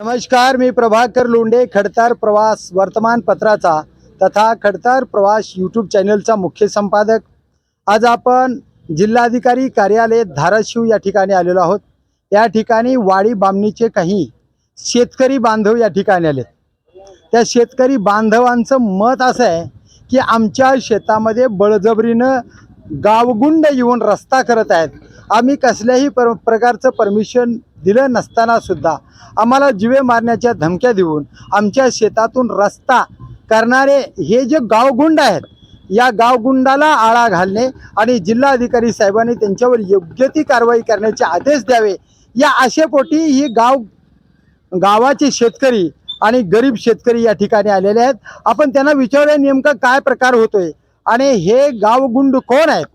नमस्कार मी प्रभाकर लोंढे खडतार प्रवास वर्तमानपत्राचा तथा खडतार प्रवास यूट्यूब चॅनलचा मुख्य संपादक. आज आपण जिल्हाधिकारी कार्यालय धाराशिव या ठिकाणी आलेलो आहोत. या ठिकाणी वाडी बामणीचे काही शेतकरी बांधव या ठिकाणी आलेत. त्या शेतकरी बांधवांचं मत असं आहे की आमच्या शेतामध्ये बळजबरीनं गावगुंड येऊन रस्ता करत आहेत. आम्ही कसल्याही पर प्रकारचं परमिशन दिलं नसताना सुद्धा आम्हाला जिवे मारण्याच्या धमक्या देऊन आमच्या शेतातून रस्ता करणारे हे जे गावगुंड आहेत या गावगुंडाला आळा घालणे आणि जिल्हाधिकारी साहेबांनी त्यांच्यावर योग्य ती कारवाई करण्याचे आदेश द्यावे या आशेपोटी ही गाव गावाचे शेतकरी आणि गरीब शेतकरी या ठिकाणी आलेले आहेत. आपण त्यांना विचारूया नेमका काय प्रकार होतोय आणि हे गावगुंड कोण आहेत?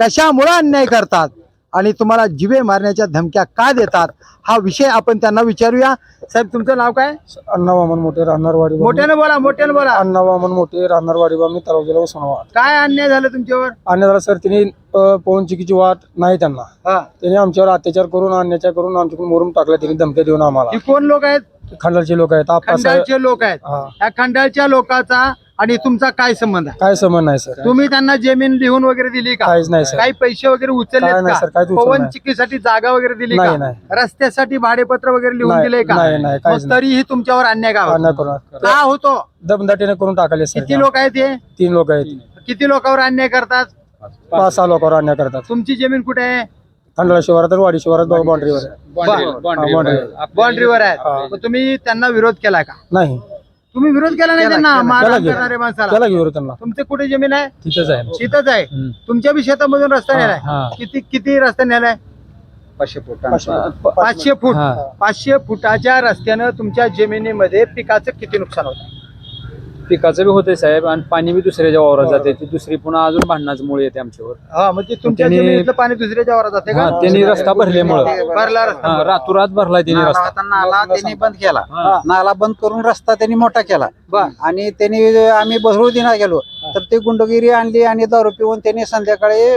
कशामुळं अन्याय करतात? आणि तुम्हाला जिवे मारण्याच्या धमक्या का देतात? हा विषय आपण त्यांना विचारूया. साहेब तुमचं नाव काय? अण्णा वामन मोठे राहणारवाडी मोठ्यानं बोला मोठ्यानं बोला. अण्णा वामन मोठे राहणारवाडी बामी तालुका जिल्हा उस्मानाबाद. काय अन्याय झालं तुमच्यावर? आणि जरा सर त्यांनी अ, पवन चिकीची वाट नाही त्यांना. त्यांनी आमच्यावर अत्याचार करून अन्याचार करून आमच्याकडून मोरून टाकला त्यांनी धमक्या देऊन आम्हाला. कोण लोक आहेत? खंडाळचे लोक आहेत खंडाळचे लोक आहेत. या खंडाळच्या लोकांचा आणि तुमचा काय संबंध आहे? काय संबंध नाही सर. तुम्ही त्यांना जमीन लिहून वगैरे दिली का? काहीच नाही सर. काही पैसे वगैरे काय उचललेत नाही सर, काहीच उचललं पवन नाही. चिकीसाठी जागा वगैरे दिली नाही, का? नाही. रस्त्यासाठी भाडेपत्र वगैरे लिहून नाही, दिले का? नाही, नाही, काहीच मग नाही. तरीही तुमच्यावर अन्याय का होतो? अन्याय करून का होतो? दमदाटीने करून टाकले सर किती लोक आहेत हे? तीन लोक आहेत. किती लोकांवर अन्याय करतात? पाच सहा लोकांवर अन्याय करतात. तुमची जमीन कुठे आहे? खंडाळा शिवारात आणि वाडी शिवारात दोन बाउंड्रीवर बाउंड्रीवर बाउंड्रीवर. आहे. मग तुम्ही त्यांना विरोध केला का? नाही. तुम्ही विरोध केला नाही त्यांना मारहाण करणाऱ्या माणसाला. त्याला घेऊ रे त्यांना. तुमचे कुठे जमीन आहे? तिथंच आहे. शेतच आहे. हम्म. तुमच्या बी शेतामधून रस्ता नेलाय. हा. किती किती रस्ता नेलाय? पाचशे फूट. हा. पाचशे फुटाच्या रस्त्यानं तुमच्या जमिनीमध्ये पिकाचं किती नुकसान होतं? पिकाचं बी होते साहेब आणि पाणी बी दुसऱ्याच्या वावरात जाते ती दुसरी पुन्हा अजून भांडणाचं मुळे येते आमच्यावर. हा म्हणजे तुमच्या त्यांनी- जमिनीतलं पाणी दुसऱ्याच्या वरात जाते हा, का? त्यांनी रस्ता भरल्यामुळं. भरला रस्ता. हा, रातोरात भरलाय त्यांनी नाला रस्ता. होता, नाला त्यांनी बंद केला. हा. नाला बंद करून रस्ता त्यांनी मोठा केला. बर. आणि त्यांनी आम्ही बसरू दिना गेलो. तर ते गुंडगिरी आणली आणि दारू पिऊन त्यांनी संध्याकाळी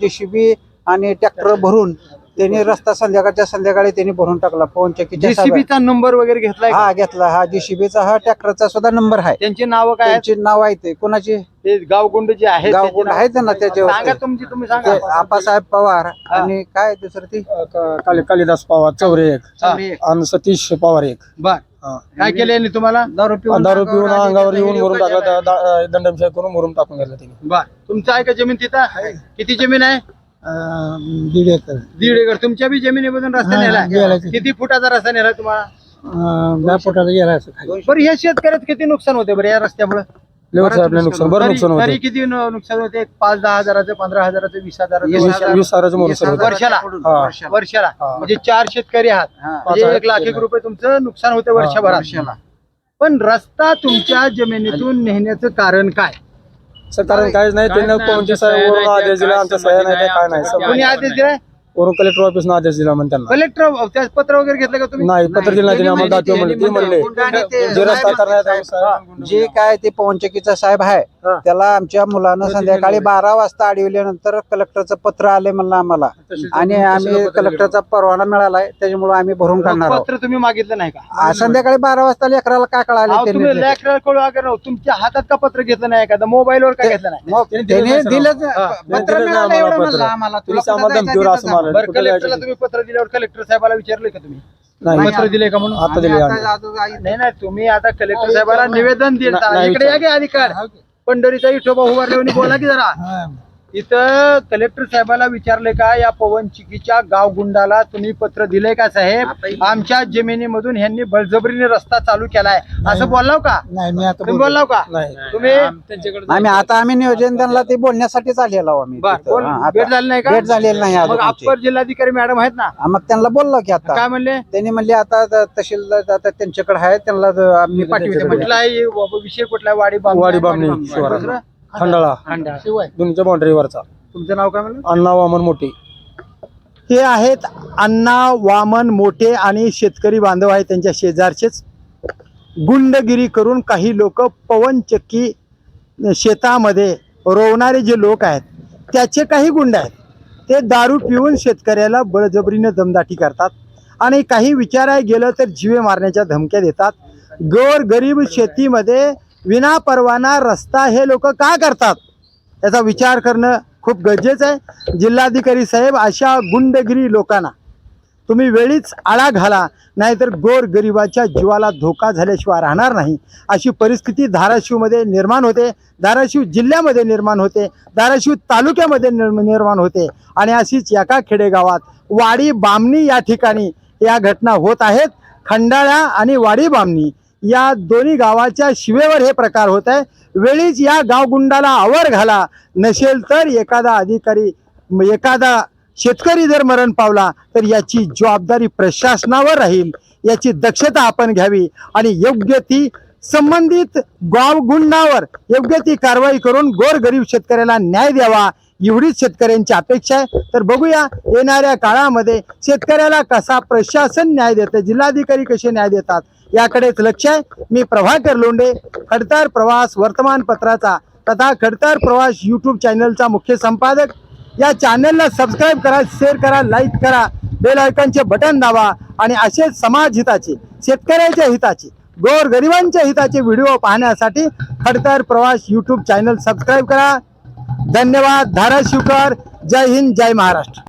जेसीबी आणि ट्रॅक्टर भरून त्यांनी रस्ता संध्याकाळच्या संध्याकाळी त्यांनी भरून टाकला. पवन चक्कीच्या साहेब- जेसीबीचा नंबर वगैरे घेतलाय का? हा घेतला. हा जेसीबीचा हा ट्रॅक्टरचा सुद्धा नंबर आहे. त्यांची नावं काय आहेत? त्यांची नाव आहे ते. कोणाची? ते गावगुंड जे आहेत गाव त्याची गुंड नावं- आहेत ना त्याच्यावर सांगा ते. तुमची तुम्ही ते सांगा आप्पासाहेब पवार आणि काय दुसरं ती? काली कालिदास पवार चौरे एक. आणि सतीश पवार एक. बर. हा. काय केलं यांनी तुम्हाला? दारू पिऊन दारू पिऊन अंगावर अंगावर येऊन मरून टाकला दंडमशाही करून मरून टाकून गेला त्यांनी. बर. तुमचं आहे का जमीन तिथं? किती जमीन आहे? दीड एकर दीड एकर तुमच्या बी जमिनीमधून रस्ता हा, गेलाय. किती फुटाचा रस्ता नेलाय तुम्हाला दहा फुटाला गेला असं खाली बरं या शेतकऱ्यात किती नुकसान होते बरं या रस्त्यामुळे साहेबला नुकसान बरं नुकसान तरी होते किती नु- नुकसान होते एक पाच दहा हजाराचं पंधरा हजाराचं वीस हजाराचं वीस वीस हजार. हजार- वीस साराचं मोर सर होतं. वर्षाला? हा. वर्षाला हा. म्हणजे चार शेतकरी आहात. म्हणजे पाच एक लाख एक हजार. रुपये तुमचं नुकसान होतं वर्षभरात वर्षाला. पण रस्ता तुमच्या जमिनीतून नेण्याचं कारण काय सर कारण काहीच नाही त्यांनी वरून आदेश दिला आमच्या सह्या नाही काय नाही कोणी आदेश दिलाय वरून कलेक्टर ऑफिसनं आदेश दिला म्हणून त्यांना. कलेक्टर त्या पत्र वगैरे घेतलं का तुम्ही? नाही पत्र दिलं नाही त्यांनी आम्हाला दाखव म्हणले ते म्हणले जे रस्ता करण्यात आला, साहेब, जे काय ते पवनचक्कीचा साहेब आहे हा. त्याला आमच्या मुलानं संध्याकाळी बारा वाजता अडविल्यानंतर कलेक्टरचं पत्र आले म्हणलं आम्हाला. आणि आम्ही कलेक्टरचा परवाना मिळालाय त्याच्यामुळे आम्ही भरून काढणार आहोत. पत्र तुम्ही मागितलं नाही का? संध्याकाळी बारा वाजता लेकराला काय कळाले अहो, तुम्ही त्यांनी कळू वगैरे. तुमच्या हातात का पत्र घेतलं नाही एखादं? मोबाईलवर का घेतलं नाही? मग त्यांनी त्याने दिलं हा. पत्र मिळालं आम्हाला एवढं पत्र. म्हणलं आम्हाला. तुला कुठं जायचं तिथं जा. बरं कलेक्टरला? तुम्ही पत्र दिल्यावर कलेक्टर साहेबाला विचारलंय का तुम्ही? नाही. पत्र दिले का म्हणून? आता दिले नाही नाही तुम्ही आता कलेक्टर साहेबाला निवेदन देता नाही, इकडे या की अधिकार? पंढरीचा विठोबा उभारले बोला की जरा. इथं कलेक्टर साहेबाला विचारले का या पवन चिकीच्या गावगुंडाला तुम्ही पत्र दिले का साहेब? आमच्या जमिनीमधून ह्यांनी बळजबरीने रस्ता चालू केलाय. असं बोललाव का? नाही मी आता तुम्ही बोललाव का? नाही. तुम्ही त्यांच्याकडे आम्ही आता आम्ही नियोजन त्यांना ते बोलण्यासाठीच आलेलो आम्ही. भेट झाली नाही का? भेट झालेली नाही मग. अप्पर जिल्हाधिकारी मॅडम आहेत ना? मग त्यांना बोललो की आता. काय म्हणले? त्यांनी म्हणले आता तहसीलदार आता त्यांच्याकडे आहे त्यांना आम्ही पाठवते. कुठला आहे विषय कुठला? वाडी वाडी बामणी खंडाळा. खंडाळा. दोन्हीच्या बाउंड्रीवरचा तुमचं नाव काय म्हणलं? अण्णा वामन मोठी. हे आहेत अण्णा वामन मोठे आणि शेतकरी बांधव आहेत त्यांच्या शेजारचेच. गुंडगिरी करून काही लोक पवनचक्की शेतामध्ये रोवणारे जे लोक आहेत त्याचे काही गुंड आहेत. ते दारू पिऊन शेतकऱ्याला बळजबरीने दमदाटी करतात आणि काही विचाराय गेलं तर जीवे मारण्याच्या धमक्या देतात. गोर गरीब शेतीमध्ये विनापरवाना रस्ता हे लोक का करतात? याचा विचार करणं खूप गरजेचं आहे. जिल्हाधिकारी साहेब अशा गुंडगिरी लोकांना तुम्ही वेळीच आळा घाला नाहीतर गोर गरिबाच्या जीवाला धोका झाल्याशिवाय राहणार नाही. अशी परिस्थिती धाराशिवमध्ये निर्माण होते धाराशिव जिल्ह्यामध्ये निर्माण होते धाराशिव तालुक्यामध्ये निर्माण होते आणि अशीच एका खेडेगावात वाडी बामणी या ठिकाणी या घटना होत आहेत. खंडाळा आणि वाडी बामणी या दोन्ही गावाच्या शिवेवर हे प्रकार होत आहे. वेळीच या गावगुंडाला आवर घाला. नसेल तर एखादा अधिकारी एखादा शेतकरी जर मरण पावला तर याची जबाबदारी प्रशासनावर राहील. याची दक्षता आपण घ्यावी आणि योग्य ती संबंधित गावगुंडावर योग्य ती कारवाई करून गोरगरीब शेतकऱ्याला न्याय द्यावा. एवढीच शेतकऱ्यांची अपेक्षा आहे. तर बघूया येणाऱ्या काळामध्ये शेतकऱ्याला कसा प्रशासन न्याय देतं जिल्हाधिकारी कसे न्याय देतात? याकडेच लक्ष आहे. मी प्रभाकर लोंढे खडतार प्रवास वर्तमानपत्राचा तथा खडतार प्रवास यूट्यूब चॅनलचा मुख्य संपादक. या चॅनलला सबस्क्राईब करा शेअर करा लाईक करा बेल आयकॉनचे बटन दाबा आणि असेच समाज हिताचे शेतकऱ्याच्या हिताचे गोर गरिबांच्या हिताचे व्हिडिओ पाहण्यासाठी खडतर प्रवास यूट्यूब चॅनल सबस्क्राईब करा. धन्यवाद. धाराशिवकर. जय हिंद. जय महाराष्ट्र.